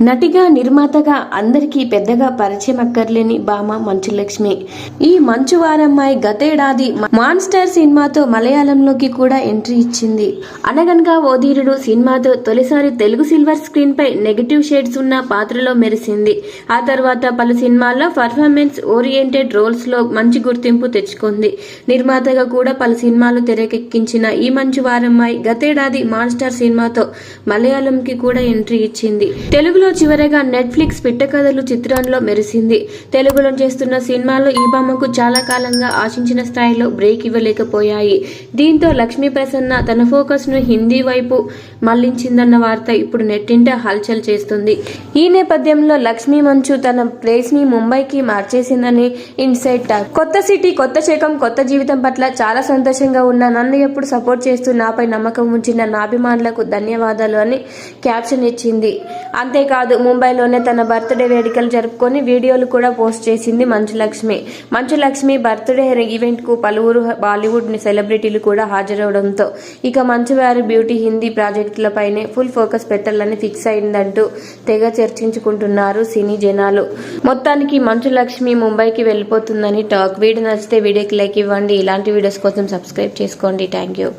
నటిగా నిర్మాతగా అందరికీ పెద్దగా పరిచయం అక్కర్లేని భామ మంచు లక్ష్మి ఈ మంచు వారమ్మాయి గతేడాది మాన్స్టర్ సినిమాతో మలయాళంలోకి కూడా ఎంట్రీ ఇచ్చింది. అనగనగా ఓ ధీరుడు సినిమాతో తొలిసారి తెలుగు సిల్వర్ స్క్రీన్ పై నెగటివ్ షేడ్స్ ఉన్న పాత్రలో మెరిసింది. ఆ తర్వాత పలు సినిమాల్లో పర్ఫార్మెన్స్ ఓరియంటెడ్ రోల్స్లో మంచి గుర్తింపు తెచ్చుకుంది. నిర్మాతగా కూడా పలు సినిమాలు తెరకెక్కించిన ఈ మంచు వారమ్మాయి గతేడాది మాన్స్టర్ సినిమాతో మలయాళంకి కూడా ఎంట్రీ ఇచ్చింది. తెలుగులో చివరగా నెట్ఫ్లిక్స్ పిట్టకథలు చిత్రంలో మెరిసింది. తెలుగులో చేస్తున్న సినిమాలు ఈ బొమ్మకు చాలా కాలంగా ఆశించిన స్థాయిలో బ్రేక్ ఇవ్వలేకపోయాయి. దీంతో లక్ష్మీ ప్రసన్న తన ఫోకస్ను హిందీ వైపు మళ్ళించిందన్న వార్త ఇప్పుడు నెట్టింట హల్చల్ చేస్తుంది. ఈ నేపథ్యంలో లక్ష్మీ మంచు తన ప్లేస్ని ముంబైకి మార్చేసిందని ఇన్సైట్ టాక్. కొత్త సిటీ కొత్త శకం కొత్త జీవితం పట్ల చాలా సంతోషంగా ఉన్న నన్ను ఎప్పుడు సపోర్ట్ చేస్తూ నాపై నమ్మకం ఉంచిన నా అభిమానులకు ధన్యవాదాలు అని క్యాప్షన్ ఇచ్చింది. అంతేకాదు కాదు. ముంబైలోనే తన బర్త్డే వేడుకలు జరుపుకొని వీడియోలు కూడా పోస్ట్ చేసింది మంచు లక్ష్మి మంచు లక్ష్మి బర్త్డే ఈవెంట్కు పలువురు బాలీవుడ్ సెలబ్రిటీలు కూడా హాజరవడంతో ఇక మంచు వారి బ్యూటీ హిందీ ప్రాజెక్టులపైనే ఫుల్ ఫోకస్ పెట్టాలని ఫిక్స్ అయిందంటూ తెగ చర్చించుకుంటున్నారు సినీ జనాలు. మొత్తానికి మంచు లక్ష్మి ముంబైకి వెళ్ళిపోతుందని టాక్. వీడియో నచ్చితే వీడియోకి లైక్ ఇవ్వండి. ఇలాంటి వీడియోస్ కోసం సబ్స్క్రైబ్ చేసుకోండి. Thank you.